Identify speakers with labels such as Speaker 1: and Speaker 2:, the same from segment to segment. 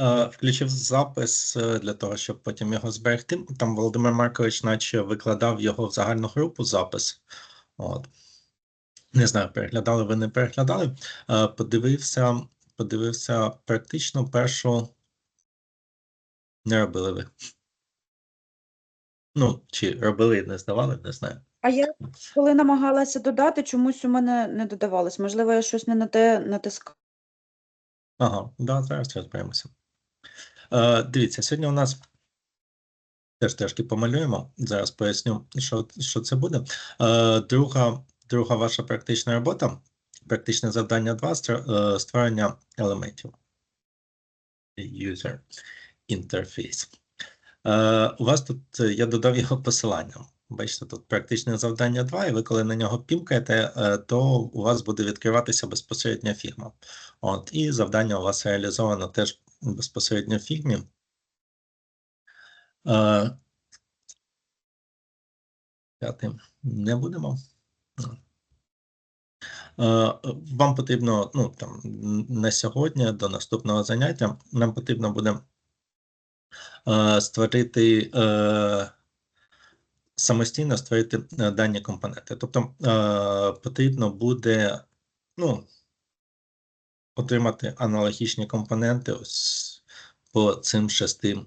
Speaker 1: Е, Включив запис е, для того, щоб потім його зберегти. Там Володимир Маркович, наче викладав його в загальну групу запис. От. Не знаю, переглядали ви не переглядали. Е, Подивився, подивився практично першу. Не робили ви. Ну, чи робили, не здавали, не знаю.
Speaker 2: А я коли намагалася додати, чомусь у мене не додавалось. Можливо, я щось не на те натискала.
Speaker 1: Ага, да, зараз розберемося. Е, дивіться, сьогодні у нас теж трошки помалюємо. Зараз поясню, що, що це буде. Е, друга, друга ваша практична робота, практичне завдання 2 е, створення елементів. User interface. Е, у вас тут е, я додав його посилання. Бачите, тут практичне завдання 2, і ви коли на нього пімкаєте, то у вас буде відкриватися безпосередньо фігма. От, і завдання у вас реалізовано теж безпосередньо в фігмі. Е, П'яти не будемо. Вам потрібно, ну там на сьогодні, до наступного заняття, нам потрібно буде створити е, самостійно створити е, дані компоненти. Тобто е, потрібно буде, ну, отримати аналогічні компоненти ось по цим шести,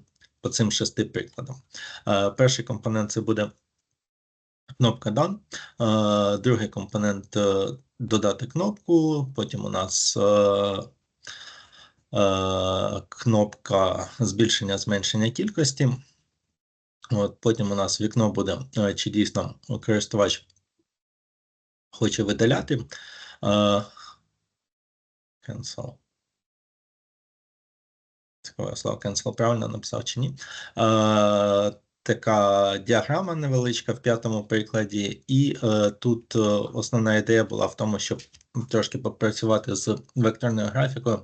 Speaker 1: по цим шести прикладам. Е, Перший компонент це буде кнопка Done, Е, другий компонент е, додати кнопку, потім у нас кнопка збільшення зменшення кількості. От, потім у нас вікно буде, чи дійсно користувач хоче видаляти. Cancel. Цікаве слово cancel правильно написав чи ні. Е, така діаграма невеличка в п'ятому прикладі, і е, тут е, основна ідея була в тому, щоб трошки попрацювати з векторною графікою,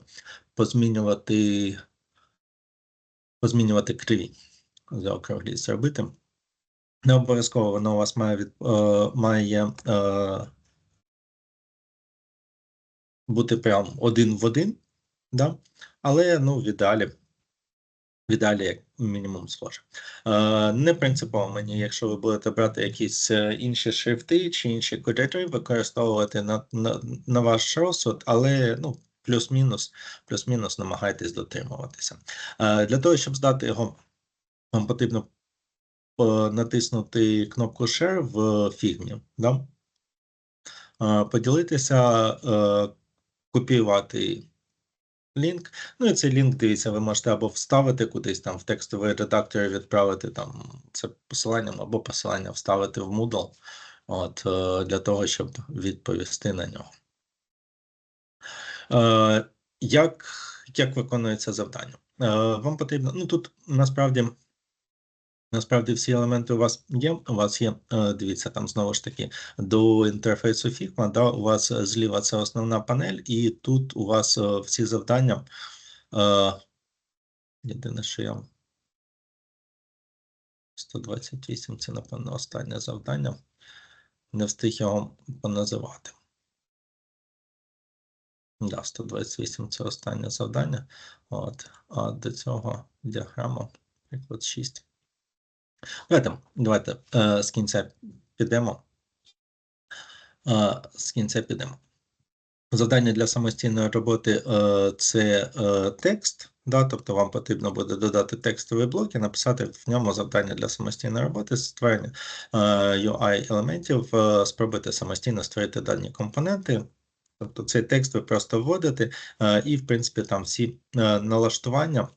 Speaker 1: позмінювати, позмінювати криві, заокруглі зробити. Не обов'язково воно у вас має, від, е, має е, бути прям один в один, да? але ну, в ідеалі, в ідеалі як мінімум схоже. Е, не принципово мені, якщо ви будете брати якісь е, інші шрифти чи інші кольори, використовувати на, на, на ваш розсуд, але ну, плюс-мінус, плюс-мінус намагайтесь дотримуватися. Е, для того, щоб здати його, вам потрібно е, натиснути кнопку Share в фігмі. Да? Поділитися, копіювати лінк. Ну і цей лінк, дивіться, ви можете або вставити кудись там в текстовий редактор відправити там це посиланням, або посилання вставити в Moodle от, е, для того, щоб відповісти на нього. Е, Як, як виконується завдання? Е, Вам потрібно, ну тут насправді. Насправді всі елементи у вас є. У вас є, е, дивіться, там знову ж таки до інтерфейсу Figma, да, у вас зліва це основна панель, і тут у вас е, всі завдання. Е, Єдине, що я 128 це, напевно, останнє завдання. Не встиг його поназивати. Да, 128 це останнє завдання. От, а до цього діаграма, приклад 6. Давайте, давайте е, з кінця підемо. Е, з кінця підемо. Завдання для самостійної роботи е, це е, текст, да, тобто вам потрібно буде додати текстовий блок і написати в ньому завдання для самостійної роботи, створення е, UI-елементів, е, спробуйте самостійно створити дані компоненти. Тобто цей текст ви просто вводите, е, і, в принципі, там всі е, налаштування,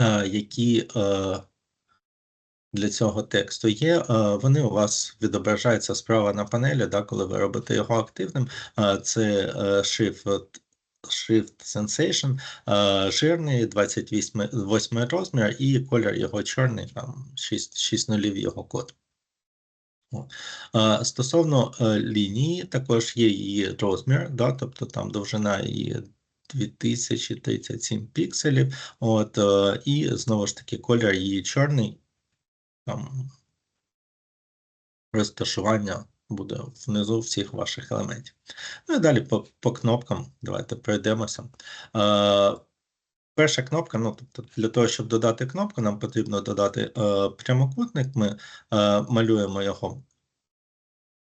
Speaker 1: е, які е, для цього тексту є, е, вони у вас відображаються справа на панелі, да, коли ви робите його активним. Е, Це е, Shift, Shift Sensation, жирний 28 розмір і колір його чорний, там 6, 6 нулів його код. Стосовно лінії, також є її розмір, да, тобто там довжина її 2037 пікселів. От, і знову ж таки колір її чорний. Там розташування буде внизу всіх ваших елементів. Ну і далі по, по кнопкам давайте пройдемося. Е, перша кнопка, ну тобто для того, щоб додати кнопку, нам потрібно додати е, прямокутник. Ми е, малюємо його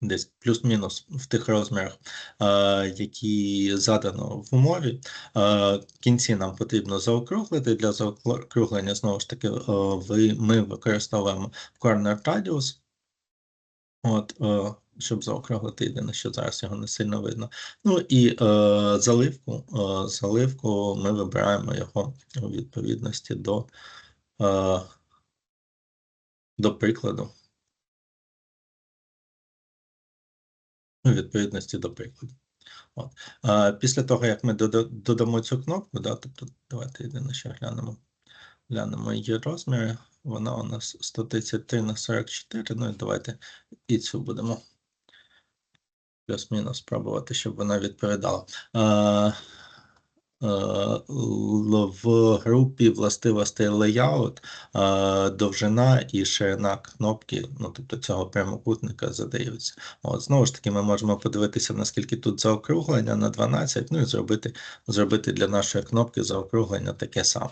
Speaker 1: десь плюс-мінус в тих розмірах, е, які задано в умові. Е, кінці нам потрібно заокруглити. Для заокруглення, знову ж таки, е, ми використовуємо corner radius. От, щоб заокруглити, єдине, що зараз його не сильно видно. Ну і е, заливку. Е, заливку ми вибираємо його у відповідності до, е, до прикладу. Відповідності до прикладу. От. А, після того, як ми додамо цю кнопку, да, тобто давайте єдине, ще глянемо. Глянемо її розміри. Вона у нас 133 на 44. Ну і давайте і цю будемо плюс-мінус спробувати, щоб вона відповідала. Л- в групі властивостей layout е, довжина і ширина кнопки, ну тобто цього прямокутника задаються. От знову ж таки, ми можемо подивитися, наскільки тут заокруглення на 12, ну і зробити, зробити для нашої кнопки заокруглення таке саме.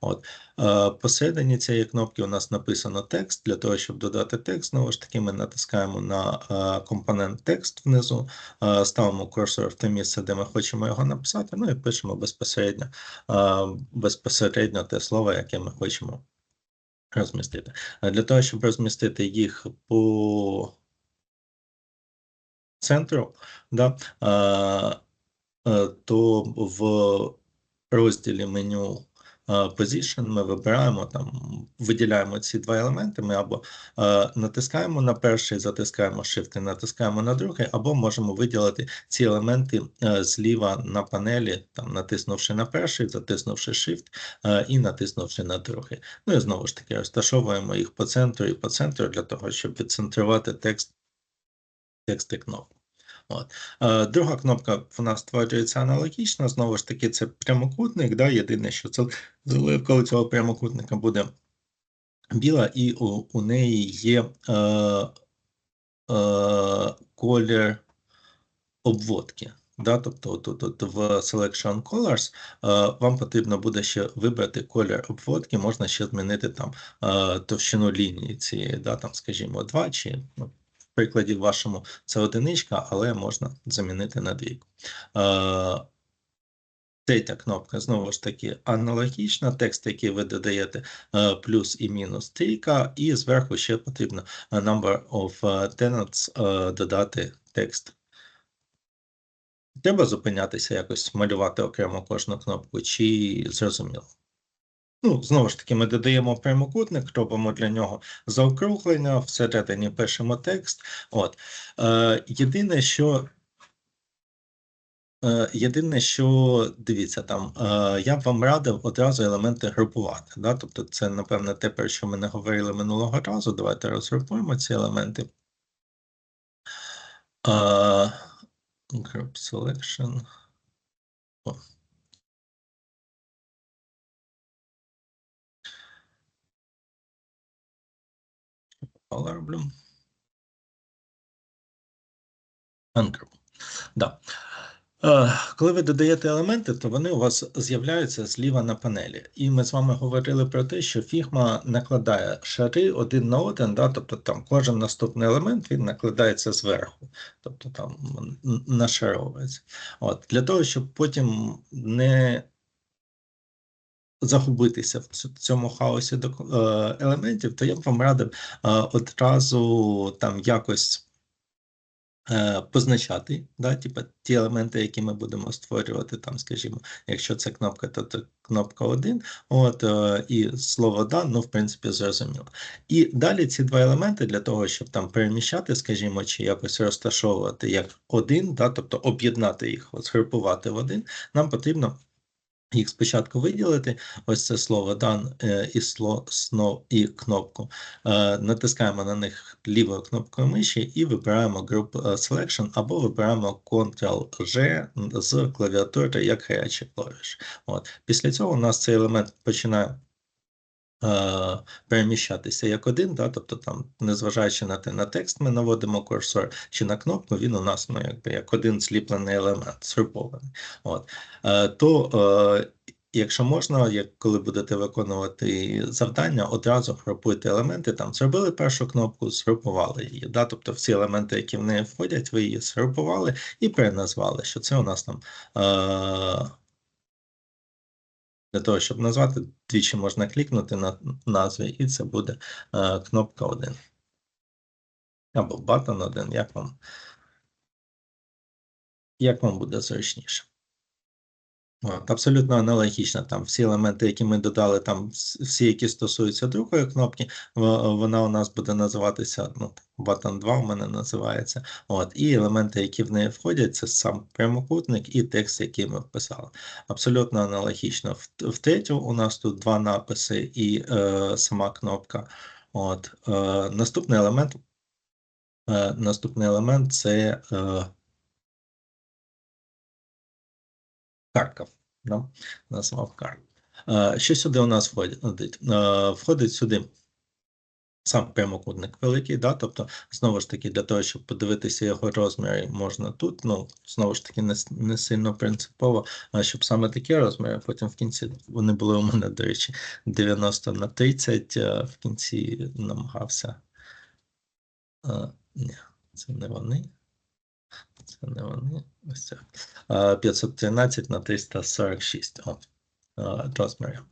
Speaker 1: От. Е, Посередині цієї кнопки у нас написано текст. Для того, щоб додати текст, знову ж таки, ми натискаємо на е, компонент текст внизу, е, ставимо курсор в те місце, де ми хочемо його написати, ну і пишемо безпосередньо, безпосередньо те слово, яке ми хочемо розмістити. Для того, щоб розмістити їх по центру, да, то в розділі меню Position ми вибираємо там, виділяємо ці два елементи. Ми або е, натискаємо на перший, затискаємо Shift і натискаємо на другий, або можемо виділити ці елементи е, зліва на панелі, там натиснувши на перший, затиснувши Shift е, і натиснувши на другий. Ну і знову ж таки розташовуємо їх по центру і по центру для того, щоб відцентрувати текст, тексти кнопок. От. Е, Друга кнопка вона створюється аналогічно. Знову ж таки, це прямокутник. Да? Єдине, що це заливка цього прямокутника буде біла, і у, у неї є е, е, колір обводки. Да, тобто тут, тут в Selection Colors е, вам потрібно буде ще вибрати колір обводки, можна ще змінити там е, товщину лінії цієї, да, там, скажімо, 2 чи ну, прикладі вашому це одиничка, але можна замінити на двійку. Е, Третя кнопка знову ж таки аналогічна. Текст, який ви додаєте е, плюс і мінус трійка, і зверху ще потрібно е, number of tenants додати текст. Треба зупинятися якось малювати окремо кожну кнопку, чи зрозуміло? Ну, знову ж таки, ми додаємо прямокутник, робимо для нього заокруглення, всередині пишемо текст. От. Е, єдине, що Е, Єдине, що дивіться, там е, я б вам радив одразу елементи групувати. Да? Тобто, це, напевне, те, про що ми не говорили минулого разу. Давайте розгрупуємо ці елементи. Е, Group selection. О. Але роблю. Ungroup. Да. Е, Коли ви додаєте елементи, то вони у вас з'являються зліва на панелі. І ми з вами говорили про те, що Figma накладає шари один на один, да? тобто там кожен наступний елемент він накладається зверху, тобто там нашаровується. От, Для того, щоб потім не загубитися в цьому хаосі е, елементів, то я б вам радив е, одразу там якось е, позначати, да, типу, ті елементи, які ми будемо створювати, там, скажімо, якщо це кнопка, то, то кнопка 1, от, і слово «дан», ну, в принципі, зрозуміло. І далі ці два елементи для того, щоб там переміщати, скажімо, чи якось розташовувати як один, да, тобто об'єднати їх, от, згрупувати в один, нам потрібно їх спочатку виділити, ось це слово дан е, і сло, снов і кнопку. Е, натискаємо на них лівою кнопкою миші і вибираємо Group е, Selection або вибираємо Ctrl-G з клавіатури як гарячий клавіш. От. Після цього у нас цей елемент починає переміщатися як один, да, тобто там, незважаючи на те, на текст ми наводимо курсор чи на кнопку, він у нас ну, якби як один зліплений елемент, згрупований. От. Е, то е, якщо можна, як коли будете виконувати завдання, одразу групуйте елементи. Там зробили першу кнопку, згрупували її. Да? Тобто всі елементи, які в неї входять, ви її згрупували і переназвали, що це у нас там. Е- для того, щоб назвати, двічі можна клікнути на назві, і це буде е, кнопка 1. Або батон 1, як вам, як вам буде зручніше. Абсолютно аналогічно. Там всі елементи, які ми додали, там всі, які стосуються другої кнопки, вона у нас буде називатися ну, button 2 у мене називається. От, і елементи, які в неї входять, це сам прямокутник і текст, який ми вписали. Абсолютно аналогічно. В, в третю у нас тут два написи і е, сама кнопка. От, е, наступний елемент. Е, наступний елемент це. Е, Картка. Да? Назвав. Е, Що сюди у нас входить? Входить сюди сам прямокутник великий, да? тобто, знову ж таки, для того, щоб подивитися його розміри, можна тут. Ну, знову ж таки, не, не сильно принципово, а щоб саме такі розміри, потім в кінці вони були у мене, до речі, 90 на 30, в кінці намагався. Ні, це не вони. Це не вони. Ось це. 513 на 346. От. а, Розмірів.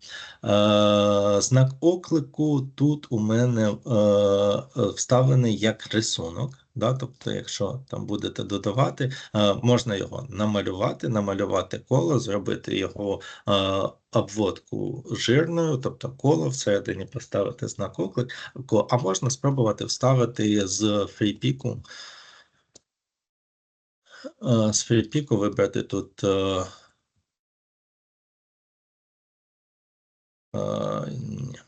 Speaker 1: Знак оклику тут у мене е, вставлений як рисунок. Да? Тобто, якщо там будете додавати, е, можна його намалювати, намалювати коло, зробити його е, обводку жирною, тобто коло всередині поставити знак оклику, а можна спробувати вставити з фріпіку. З фрідпіку вибрати тут. е, е, ні.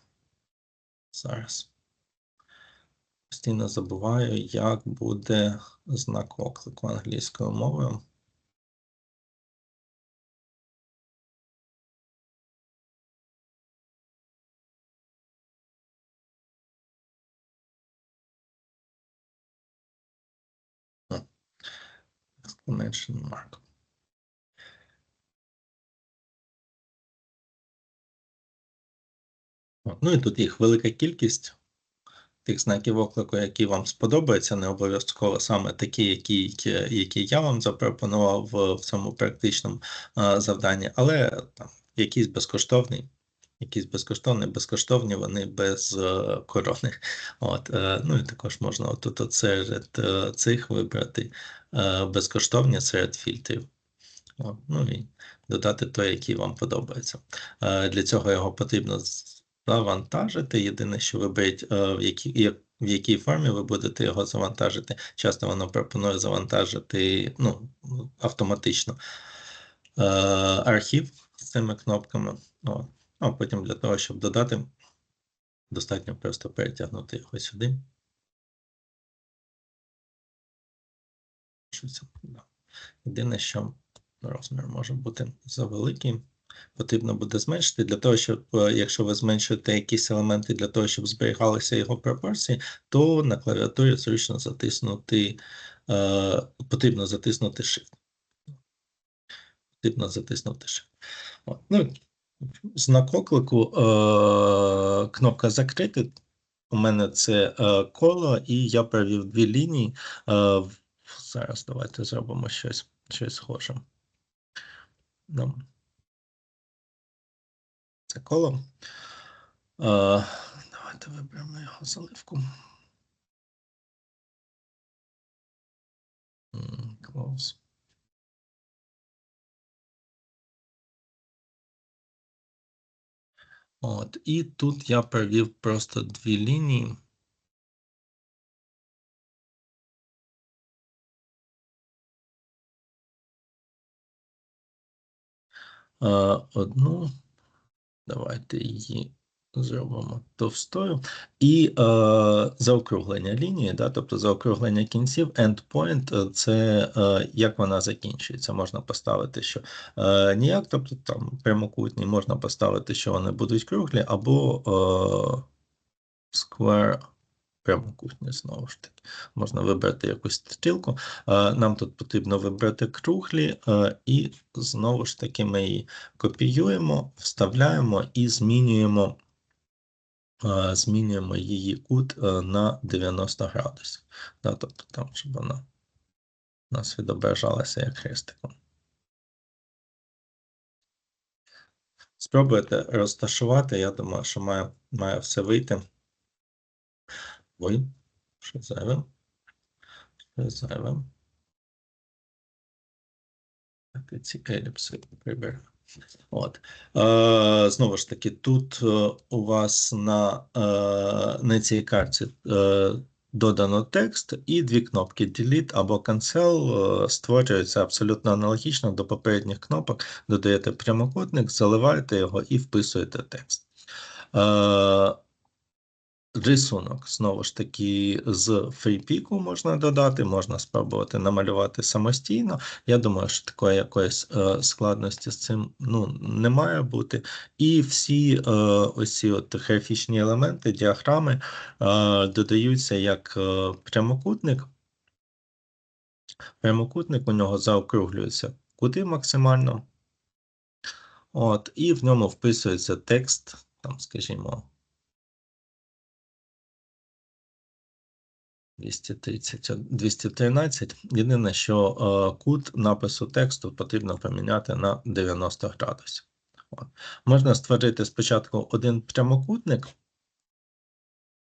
Speaker 1: Зараз. Постійно забуваю, як буде знак оклику англійською мовою. Exclamation mark. Ну і тут їх велика кількість тих знаків оклику, які вам сподобаються, не обов'язково саме такі, які, які, я вам запропонував в, цьому практичному завданні, але там якісь безкоштовні, якісь безкоштовні, безкоштовні, вони без е, корони. От, е, ну і також можна отут от серед е, цих вибрати безкоштовні серед фільтрів. От, ну і додати той, який вам подобається. Для цього його потрібно завантажити. Єдине, що виберіть, в якій, в якій формі ви будете його завантажити. Часто воно пропонує завантажити ну, автоматично е, архів з цими кнопками. От. Ну, А потім для того, щоб додати, достатньо просто перетягнути його сюди. Єдине, що розмір може бути завеликий. Потрібно буде зменшити для того, щоб е, якщо ви зменшуєте якісь елементи для того, щоб зберігалися його пропорції, то на клавіатурі зручно затиснути, е, потрібно затиснути Shift. Потрібно затиснути Shift. Ну, знак оклику, е, кнопка закрити. У мене це е, коло, і я провів дві лінії. Е, зараз давайте зробимо щось, щось схоже. Ну, це коло. Давайте виберемо його заливку. Close. От, і тут я провів просто дві лінії. Е, Одну. Давайте її зробимо товстою. І е, заокруглення лінії, да, тобто заокруглення кінців, endpoint – це е, як вона закінчується. Можна поставити, що е, ніяк, тобто там прямокутні, можна поставити, що вони будуть круглі, або е, square прямокутні знову ж таки. Можна вибрати якусь стрілку. Е, Нам тут потрібно вибрати круглі, е, і знову ж таки ми її копіюємо, вставляємо і змінюємо, е, змінюємо її кут е, на 90 градусів. Да, тобто там, щоб вона у нас відображалася як хрестиком. Спробуйте розташувати, я думаю, що має, має все вийти. Ой, що зайве? Що зайве? Так, і ці еліпси приберемо. От. Е, знову ж таки, тут е, у вас на, е, на цій карті е, додано текст і дві кнопки Delete або Cancel е, створюються абсолютно аналогічно до попередніх кнопок. Додаєте прямокутник, заливаєте його і вписуєте текст. Е, Рисунок, знову ж таки, з фріпіку можна додати, можна спробувати намалювати самостійно. Я думаю, що такої якоїсь е, складності з цим ну, не має бути. І всі е, ось от графічні елементи, діаграми е, додаються як е, прямокутник. Прямокутник у нього заокруглюється куди максимально. От, і в ньому вписується текст, там, скажімо. 230, 213. Єдине, що е, кут напису тексту потрібно поміняти на 90 градусів. Можна створити спочатку один прямокутник.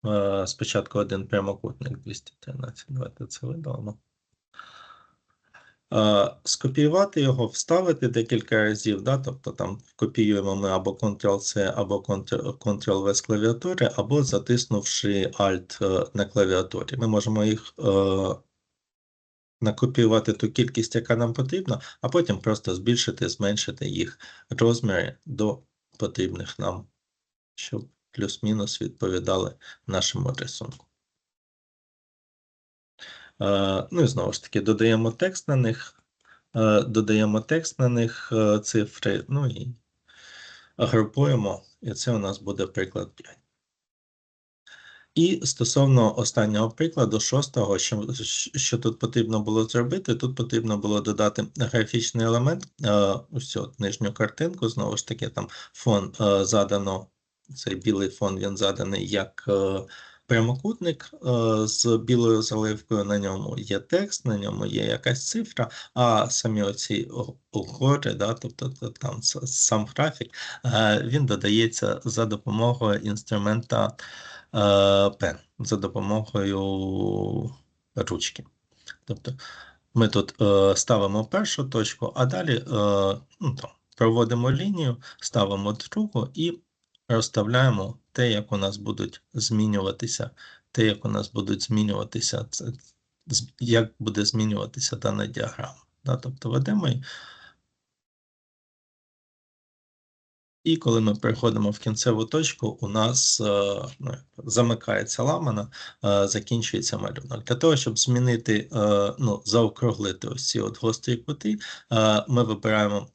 Speaker 1: Е, спочатку один прямокутник 213. Давайте це видалимо. Е, Скопіювати його, вставити декілька разів, да? тобто там копіюємо ми або Ctrl-C, або Ctrl-V з клавіатури, або затиснувши Alt е, на клавіатурі. Ми можемо їх е, накопіювати ту кількість, яка нам потрібна, а потім просто збільшити, зменшити їх розміри до потрібних нам, щоб плюс-мінус відповідали нашому рисунку. Е, Ну і знову ж таки, додаємо текст на них, е, додаємо текст на них е, цифри, ну і групуємо, і це у нас буде приклад 5. І стосовно останнього прикладу, шостого, що, що тут потрібно було зробити, тут потрібно було додати графічний елемент, ось от нижню картинку, знову ж таки, там фон задано, цей білий фон він заданий як прямокутник е, з білою заливкою, на ньому є текст, на ньому є якась цифра, а самі оці гори, да, тобто там сам графік, е, він додається за допомогою інструмента е, Pen, за допомогою ручки. Тобто ми тут е, ставимо першу точку, а далі е, ну, там, проводимо лінію, ставимо другу і розставляємо те, як у нас будуть змінюватися, те, як у нас будуть змінюватися, це, як буде змінюватися дана діаграма. Да? Тобто ведемо і, коли ми переходимо в кінцеву точку, у нас е, ну, замикається ламана, е, закінчується малюнок. Для того, щоб змінити, е, ну, заокруглити ось ці от гострі кути, ми вибираємо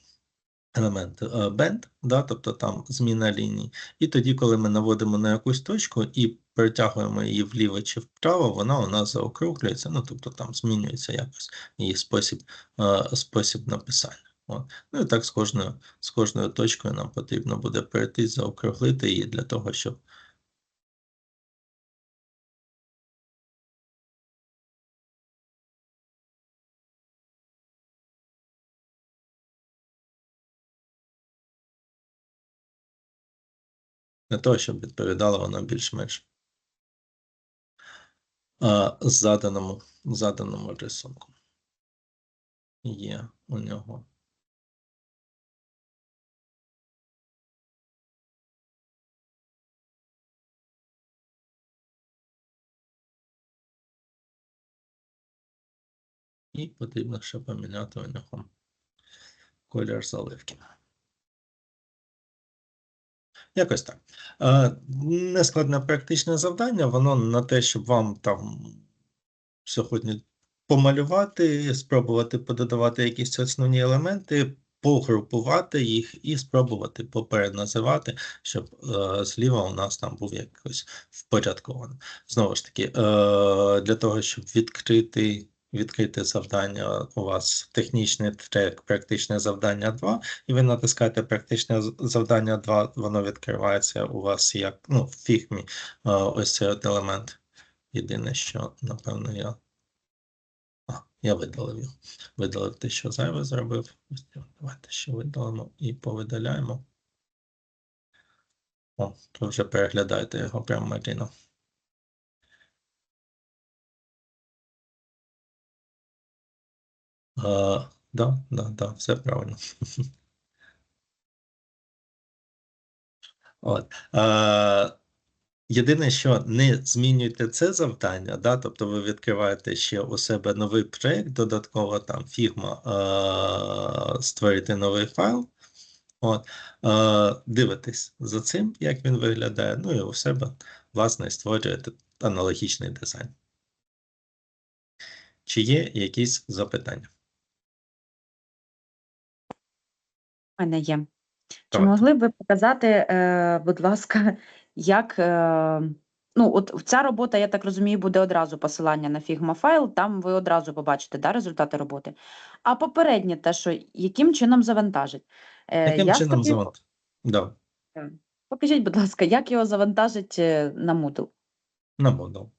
Speaker 1: елемент бенд, да, тобто там зміна ліній. І тоді, коли ми наводимо на якусь точку і перетягуємо її вліво чи вправо, вона у нас заокруглюється, ну тобто там змінюється якось її спосіб, е, спосіб написання. От. Ну і так з кожною, з кожною точкою нам потрібно буде перейти, заокруглити її для того, щоб для того, щоб відповідало воно більш-менш заданому, заданому рисунку. Є у нього. І потрібно ще поміняти у нього колір заливки. Якось так. Е, Нескладне практичне завдання, воно на те, щоб вам там сьогодні помалювати, спробувати пододавати якісь основні елементи, погрупувати їх і спробувати попереназивати, щоб е, зліва у нас там був якось впорядковано. Знову ж таки, е, для того, щоб відкрити. Відкрити завдання у вас технічний трек, практичне завдання 2, і ви натискаєте практичне завдання 2, воно відкривається у вас як ну, в фігмі е, ось цей от елемент. Єдине, що, напевно, я. А, я видалив його. Видалив те, що зайве зробив. Давайте ще видалимо і повидаляємо. О, то вже переглядаєте його прямо Маріно. А, да, да, да, все правильно. От. А, єдине, що не змінюйте це завдання, да, тобто ви відкриваєте ще у себе новий проєкт, додатково там Figma, а, створити новий файл. От, а, дивитесь за цим, як він виглядає, ну і у себе, власне, створюєте аналогічний дизайн. Чи є якісь запитання?
Speaker 2: Мене є. Чи могли б ви показати, е, будь ласка, як е, ну, от ця робота, я так розумію, буде одразу посилання на Figma файл, там ви одразу побачите да, результати роботи. А попереднє те, що яким чином завантажить? Е,
Speaker 1: Яким
Speaker 2: я
Speaker 1: чином
Speaker 2: собі-
Speaker 1: завантажити? Да,
Speaker 2: Покажіть, будь ласка, як його завантажить на Moodle?
Speaker 1: на модул.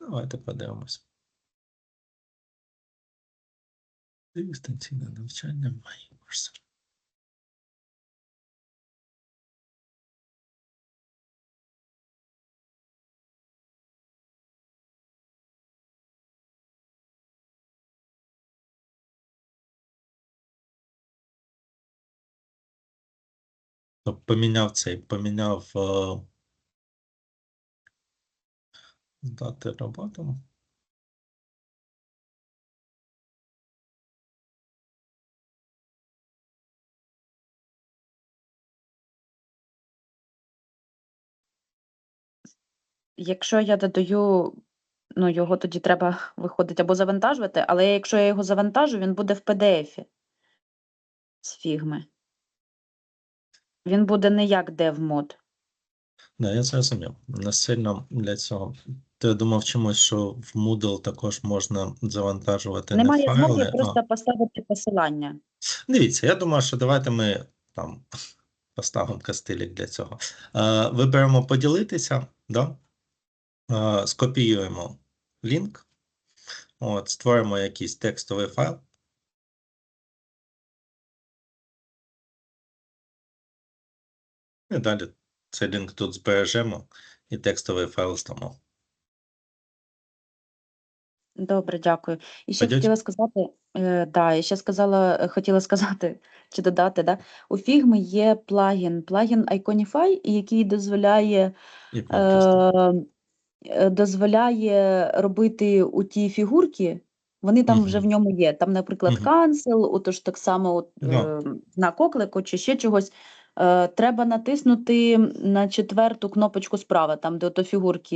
Speaker 1: Давайте подивимось. Дистанційне навчання мої курси. Поміняв цей, поміняв е, дати роботу.
Speaker 2: Якщо я додаю, ну його тоді треба виходить або завантажувати, але якщо я його завантажу, він буде в PDF з фігми. Він буде не як DevMod.
Speaker 1: Да, я зрозумів. Не сильно для цього. Ти думав чомусь, що в Moodle також можна завантажувати не
Speaker 2: Немає
Speaker 1: файли,
Speaker 2: змоги
Speaker 1: а
Speaker 2: просто поставити посилання.
Speaker 1: Дивіться, я думаю, що давайте ми там поставимо кастилік для цього. Е, виберемо поділитися, да? е, скопіюємо лінк, от, створимо якийсь текстовий файл. І далі цей лінк тут збережемо і текстовий файл здамо.
Speaker 2: Добре, дякую. І ще
Speaker 1: Пойдёте?
Speaker 2: хотіла сказати, е, да, і ще сказала, е, хотіла сказати чи додати, да, у Figma є плагін, плагін Iconify, який дозволяє
Speaker 1: І
Speaker 2: е, е, дозволяє робити у ті фігурки, вони там вже в ньому є. Там, наприклад,
Speaker 1: Мгм.
Speaker 2: cancel, отож так само от,
Speaker 1: Да.
Speaker 2: е, знак оклику чи ще чогось. Е, треба натиснути на четверту кнопочку справа, там, де ото фігурки